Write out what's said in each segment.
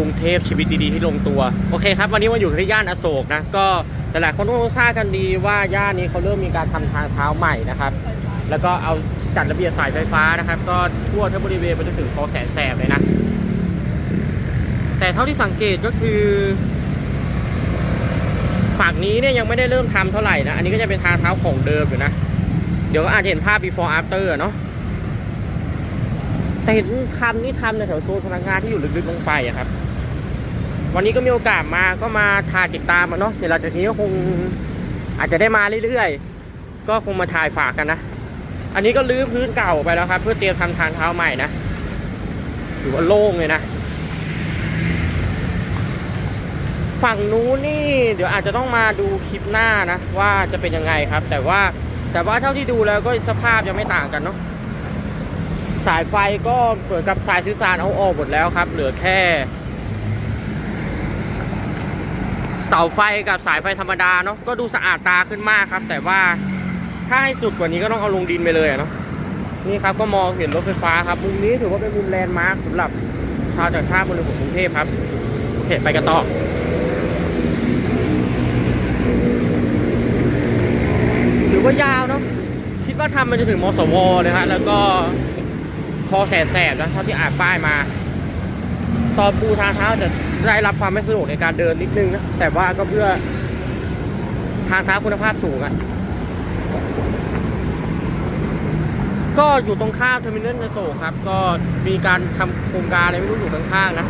รุงเทพชีวิตดีๆที่ลงตัว โอเคครับ วันนี้มาอยู่ที่ย่านอโศกนะก็หลายคนต้องทราบกันดีว่าย่านนี้เขาเริ่มมีการทำทางเท้าใหม่นะครับ แล้วก็เอาจัดระเบียบสายไฟฟ้านะครับ ก็ทั่วทั้งบริเวณไปจนถึงคลองแสนแสบเลยนะ แต่เท่าที่สังเกตก็คือ ฝั่งนี้เนี่ยยังไม่ได้เริ่มทำเท่าไหร่นะ อันนี้ก็จะเป็นทางเท้าของเดิมอยู่นะ เดี๋ยวก็อาจจะเห็นภาพ before after อะเนาะแต่เห็นคำนี่ทำในแถวโซนพนักงานที่อยู่ลึกๆลงไปอะครับ วันนี้ก็มีโอกาสมาก็มาถ่ายติดตามมาเนาะเดี๋ยวหลังจากนี้ก็คงอาจจะได้มาเรื่อยๆ ก็คงมาถ่ายฝากกันนะ อันนี้ก็ลื้อพื้นเก่าไปแล้วครับ เพื่อเตรียมทำทางเท้าใหม่นะถือว่าโล่งเลยนะ ฝั่งนู้นนี่เดี๋ยวอาจจะต้องมาดูคลิปหน้านะ ว่าจะเป็นยังไงครับ แต่ว่าแต่ว่าเท่าที่ดูแล้วก็สภาพยังไม่ต่างกันเนาะสายไฟก็เหมือนกับสายสื่อสารเอาออกหมดแล้วครับ เหลือแค่ เสาไฟกับสายไฟธรรมดาเนาะก็ดูสะอาดตาขึ้นมากครับ แต่ว่าถ้าให้สุดกว่านี้ก็ต้องเอาลงดินไปเลยเนาะนี่ครับก็มองเห็นรถไฟฟ้าครับมุมนี้ถือว่าเป็นมุมแลนด์มาร์คสำหรับชาวจากชาติบริบทกรุงเทพครับโอเคไปกันต่อถือว่ายาวเนาะคิดว่าทำมันจะถึงมสวเลยฮะแล้วก็คอแสนแสบนะเท่าที่อ่านป้ายมา ตอนปูทางเท้าจะได้รับความไม่สะดวกในการเดินนิดนึงนะแต่ว่าก็เพื่อทางเท้าคุณภาพสูงอะ่ะก็อยู่ตรงข้ามเทอร์มินอลในโซครับ ก็มีการทำโครงการอะไรไม่รู้อยู่ข้างๆนะ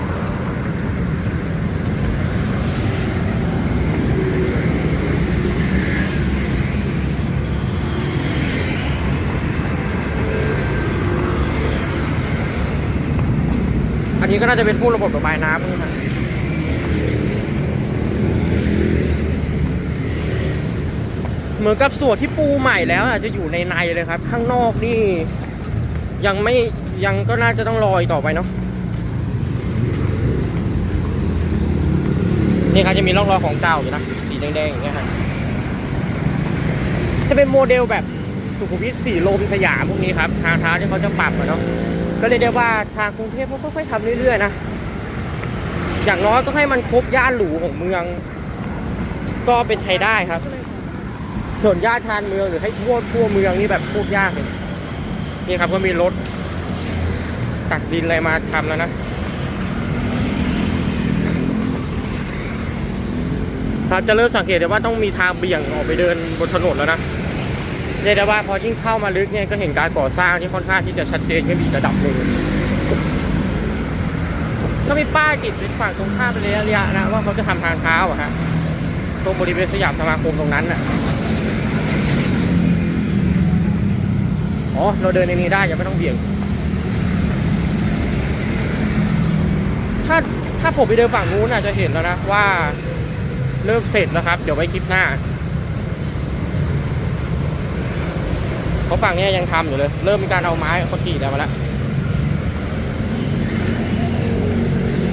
ก็น่าจะเป็นผู้ระบบระบายน้ำนี่นะเหมือนกับส่วนที่ปูใหม่แล้วอาจจะอยู่ในในเลยครับ ข้างนอกนี่ ยังไม่ยังก็น่าจะต้องรออีกต่อไปเนาะนี่ครับจะมีร่องรอยของเก่าอยู่นะสีแดงๆอย่างเงี้ยครับจะเป็นโมเดลแบบสุขุมวิทสี่โลมสยามพวกนี้ครับทางเท้าที่เขาจะปรับอะเนาะ ก็เลยได้ว่าทางกรุงเทพเขาค่อยๆทำเรื่อยๆนะอย่างน้อยก็ให้มันครบย่านหรูของเมือง ก็เป็นใช้ได้ครับ ส่วนย่านชานเมืองหรือให้ทั่วทั่วเมืองนี่แบบโคตรยากเลยนี่ครับก็มีรถตักดินอะไรมาทำแล้วนะครับจะเริ่มสังเกตได้ว่าต้องมีทางเบี่ยงออกไปเดินบนถนนแล้วนะ เรียกได้ว่าพอยิ่งเข้ามาลึกเนี่ยก็เห็นการก่อสร้างที่ค่อนข้างที่จะชัดเจนขึ้นอีกระดับหนึ่งก็มีป้ายติดเป็นฝั่งตรงข้ามเป็นระยะนะว่าเขาจะทำทางเท้าอะฮะตรงบริเวณสยามสมาคมตรงนั้นน่ะอ๋อเราเดินในนี้ได้ยังไม่ต้องเบี่ยง ถ้าถ้าผมไปเดินฝั่งนู้นอาจจะเห็นแล้วนะว่าเริ่มเสร็จแล้วครับ เดี๋ยวไว้คลิปหน้า เพราะฝั่งนี้ยังทำอยู่เลย เริ่มมีการเอาไม้คอนกรีตอะไรมาแล้ว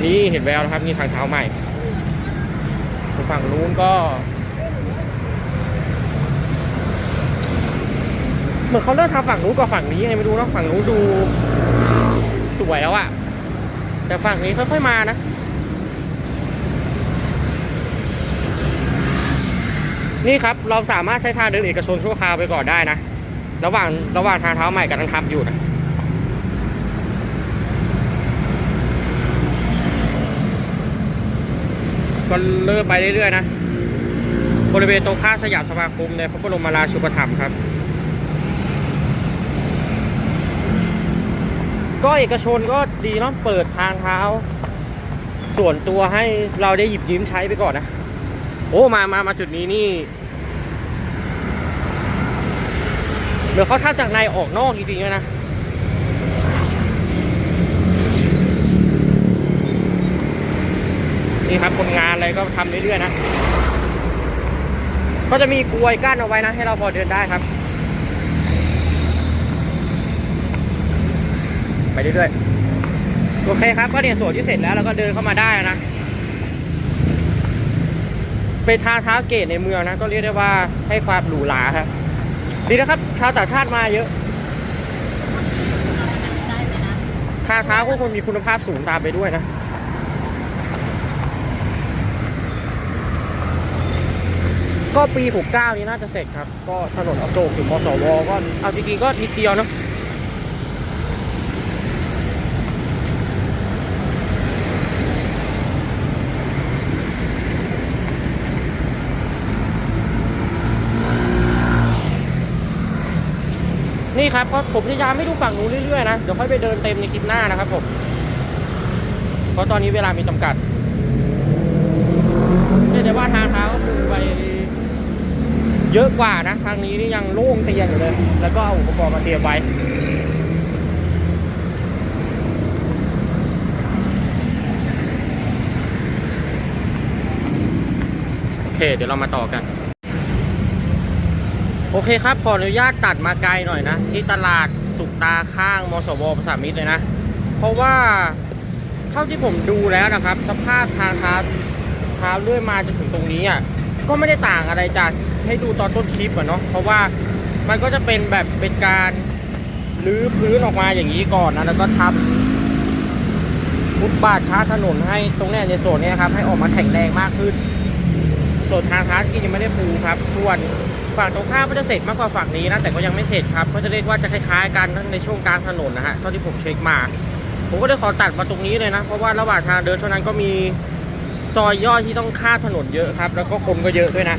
นี่เห็นแววแล้วครับนี่ทางเท้าใหม่ฝั่งนู้นก็เหมือนเขาเริ่มทำฝั่งนู้นกว่าฝั่งนี้ไงไม่รู้นะฝั่งนู้นดูสวยแล้วอะแต่ฝั่งนี้ค่อยๆมานะนี่ครับเราสามารถใช้ทางเดินเอกชนชั่วคราวไปก่อนได้นะ ระหว่างระหว่างทางเท้าใหม่กำลังทำอยู่นะก็เริ่มไปเรื่อยๆนะ บริเวณตรงข้ามสยามสมาคมในพระบรมราชูปถัมภ์ครับ ก็เอกชนก็ดีเนาะเปิดทางเท้า ส่วนตัวให้เราได้หยิบยืมใช้ไปก่อนนะ โอ้มามามาจุดนี้นี่ เดี๋ยวเขาทำจากในออกนอกจริงๆนะนี่ครับคนงานอะไรก็ทำเรื่อยๆนะ ก็จะมีกลวยกั้นเอาไว้นะ ให้เราพอเดินได้ครับ ไปเรื่อยๆ โอเคครับก็เนี่ยส่วนที่เสร็จแล้วเราก็เดินเข้ามาได้นะเป็นทางเท้าเกตในเมืองนะ ก็เรียกได้ว่าให้ความหรูหราครับ ดีนะครับ ชาวต่างชาติมาเยอะทาเท้าก็ควมีคุณภาพสูงตามไปด้วยนะก็ปี 69 นี้น่าจะเสร็จครับ ก็ถนนอโศกถึงมสวก็เอาจริงๆก็นิดเดียวเนาะ นี่ครับก็ผมพยายามไม่ดูฝั่งนู้นเรื่อยๆนะเดี๋ยวค่อยไปเดินเต็มในคลิปหน้านะครับผมเพราะตอนนี้เวลามีจำกัดเรียกได้ว่าทางเท้าก็คือไปเยอะกว่านะทางนี้นี่ยังโล่งเตียนอยู่เลย แล้วก็เอาอุปกรณ์มาเตรียมไว้โอเค เดี๋ยวเรามาต่อกัน โอเคครับ ขออนุญาตตัดมาไกลหน่อยนะ ที่ตลาดสุกตาข้างมสวประสามิตรเลยนะ เพราะว่าเท่าที่ผมดูแล้วนะครับ สภาพทางเท้าเท้าเลื่อยมาจนถึงตรงนี้อะก็ไม่ได้ต่างอะไรจากให้ดูตอนต้นคลิปอะเนาะเพราะว่ามันก็จะเป็นแบบเป็นการรื้อพื้นออกมาอย่างนี้ก่อนนะแล้วก็ทำฟุตบาทค้าถนนให้ตรงนี้ในโซนนี้ครับให้ออกมาแข็งแรงมากขึ้นส่วนทางเท้าที่ยังไม่ได้ปูครับส่วน ฝั่งตรงข้ามก็จะเสร็จมากกว่าฝั่งนี้นะแต่ก็ยังไม่เสร็จครับก็จะเรียกว่าจะคล้ายๆกันในช่วงกลางถนนนะฮะเท่าที่ผมเช็คมา ผมก็เลยขอตัดมาตรงนี้เลยนะ เพราะว่าระหว่างทางเดินเท่านั้นก็มีซอยย่อยที่ต้องข้ามถนนเยอะครับ แล้วก็คนก็เยอะด้วยนะ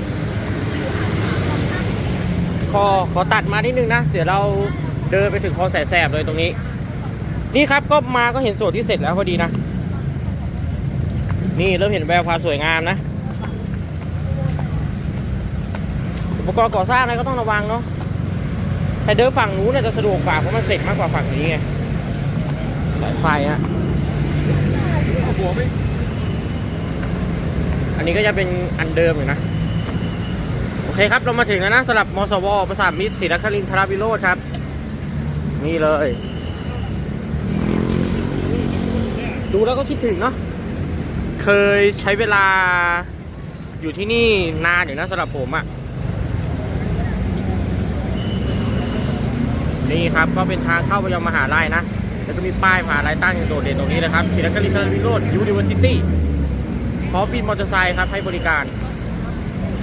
ขอขอตัดมานิดนึงนะเดี๋ยวเราเดินไปถึงคลองแสนแสบเลยตรงนี้ นี่ครับก็มาก็เห็นส่วนที่เสร็จแล้วพอดีนะ นี่เริ่มเห็นแววความสวยงามนะ อุ ปกรณ์ก่อสร้างอะไรก็ต้องระวังเนาะแต่เดินฝั่งนู้นน่ะจะสะดวกกว่าเพราะมันเสร็จมากกว่าฝั่งนี้ไงสายไฟฮะอันนี้ก็จะเป็นอันเดิมอยู่นะ โอเคครับเรามาถึงแล้วนะสำหรับมสวประสาทมิตรศรีนครินทร์ธราวิโรธครับ นี่เลย ดูแล้วก็คิดถึงเนาะเคยใช้เวลาอยู่ที่นี่นานอยู่นะสำหรับผมอะ่ะ นี่ครับก็เป็นทางเข้าไปยังมหาลัยนะ แล้วก็มีป้ายมหาลัยตั้งอย่างโดดเด่นตรงนี้เลยครับศรีนครินทร์วิโรธยูนิเวอร์ซิตี้พร้อมบินมอเตอร์ไซค์ครับให้บริการ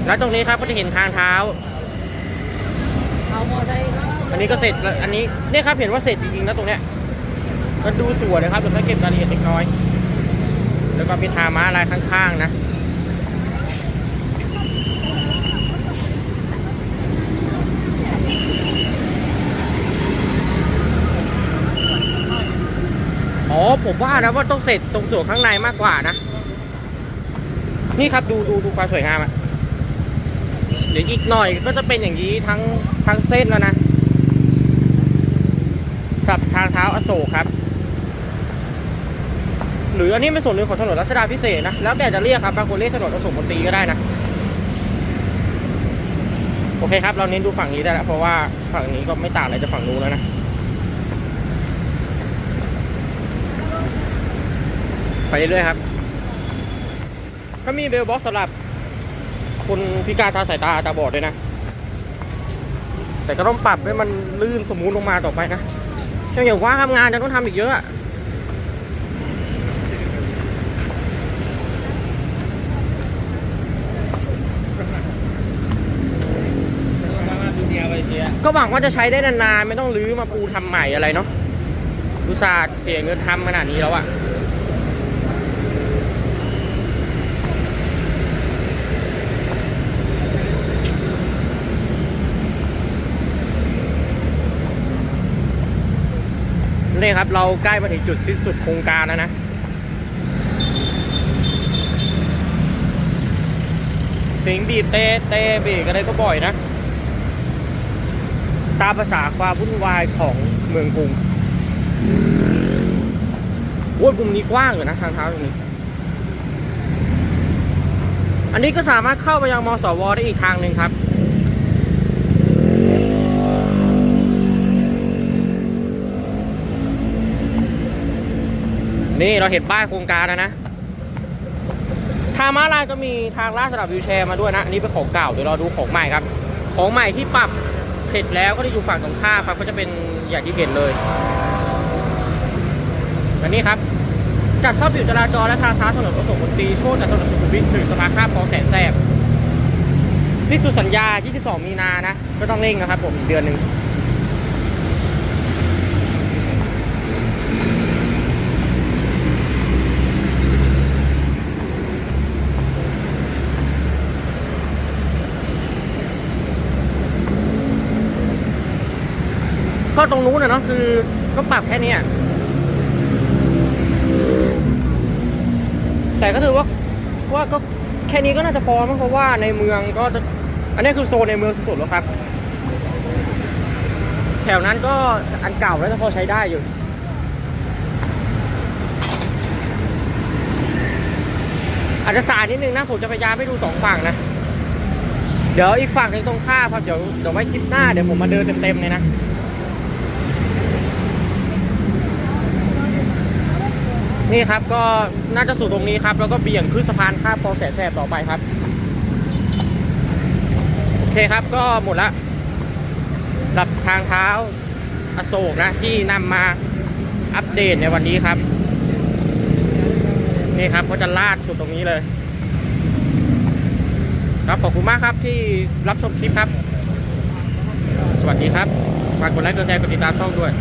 และตรงนี้ครับก็จะเห็นทางเท้าอันนี้ก็เสร็จอันนี้เนี่ยครับเห็นว่าเสร็จจริงๆนะตรงเนี้ยมันดูสวยนะครับแต่ถ้าเก็บรายละเอียดเล็กน้อย แล้วก็มีทางม้าลายข้างๆนะ ผมว่านะว่าต้องเสร็จตรงส่วนข้างในมากกว่านะ นี่ครับดูดูดูความสวยงามอะเดี๋ยวอีกหน่อยก็จะเป็นอย่างนี้ทั้งทั้งเส้นแล้วนะสับทางเท้าอโศกครับ หรืออันนี้เป็นส่วนหนึ่งของถนนรัชดาพิเศษนะ แล้วแต่จะเรียกครับบางคนเรียกถนนอโศกมนตรีก็ได้นะ โอเคครับ เราเน้นดูฝั่งนี้ได้แล้วเพราะว่าฝั่งนี้ก็ไม่ต่างอะไรจากฝั่งนู้นแล้วนะ ไป เรื่อยๆครับ ก็มีเบลบ็อกสำหรับคนพิการทางสายตาตาบอดด้วยนะ แต่ก็ต้องปรับให้มันลื่นสมูทลงมาต่อไปนะยังอย่างว่าทำงานจะต้องทำอีกเยอะอะก็หวังว่าจะใช้ได้นานๆ ไม่ต้องรื้อมาปูทำใหม่อะไรเนาะอุตส่าห์เสียเงินทำขนาดนี้แล้วอะ นี่ครับ เราใกล้มาถึงจุดสิ้นสุดโครงการแล้วนะสิงบีบเตะเตะบรกอะไรก็บ่อยนะ ตามภาษาความวุ่นวายของเมืองกรุงโอ้ยมุมนี้กว้างอยู่นะทางเท้าตรงนี้ อันนี้ก็สามารถเข้าไปยังมสวได้อีกทางหนึ่งครับ นี่เราเห็นป้ายโครงการแล้วนะทางม้าลายก็มีทางลาดสำหรับวิวแชร์มาด้วยนะอันนี้เป็นของเก่าเดี๋ยวเราดูของใหม่ครับ ของใหม่ที่ปรับเสร็จแล้วก็จะอยู่ฝั่งตรงข้ามครับก็จะเป็นอย่างที่เห็นเลยอันนี้ครับจัดซ่อมผิวจราจรและทางเท้าถนนประสงค์มนตรีช่วงจากถนนสุขุมวิทถึงสะพานข้ามคลองแสนแสบสิ้นสุดสัญญา 22 มีนานะ ก็ต้องเร่งนะครับผมอีกเดือนหนึ่ง ก็ตรงนู้นนะเนาะคือก็ปรับแค่นี้แต่ก็ถือว่าว่าก็แค่นี้ก็น่าจะพอมั้งเพราะว่าในเมืองก็จะอันนี้คือโซนในเมืองสุดๆแล้วครับ แถวนั้นก็อันเก่าแล้วจะพอใช้ได้อยู่อาจจะสายนิดนึงนะ ผมจะพยายามให้ดูสองฝั่งนะ เดี๋ยวอีกฝั่งหนึ่งตรงข้ามครับเดี๋ยวเดี๋ยวไว้คลิปหน้าเดี๋ยวผมมาเดินเต็มๆเลยนะ นี่ครับก็น่าจะสู่ตรงนี้ครับ แล้วก็เบี่ยงขึ้นสะพานข้ามคลองแสนแสบต่อไปครับ โอเคครับก็หมดละกับทางเท้าอโศกนะที่นำมาอัปเดตในวันนี้ครับ นี่ครับก็จะลาดสุดตรงนี้เลย ครับขอบคุณมากครับที่รับชมคลิปครับ สวัสดีครับฝากกดไลค์กดแชร์กดติดตามช่องด้วย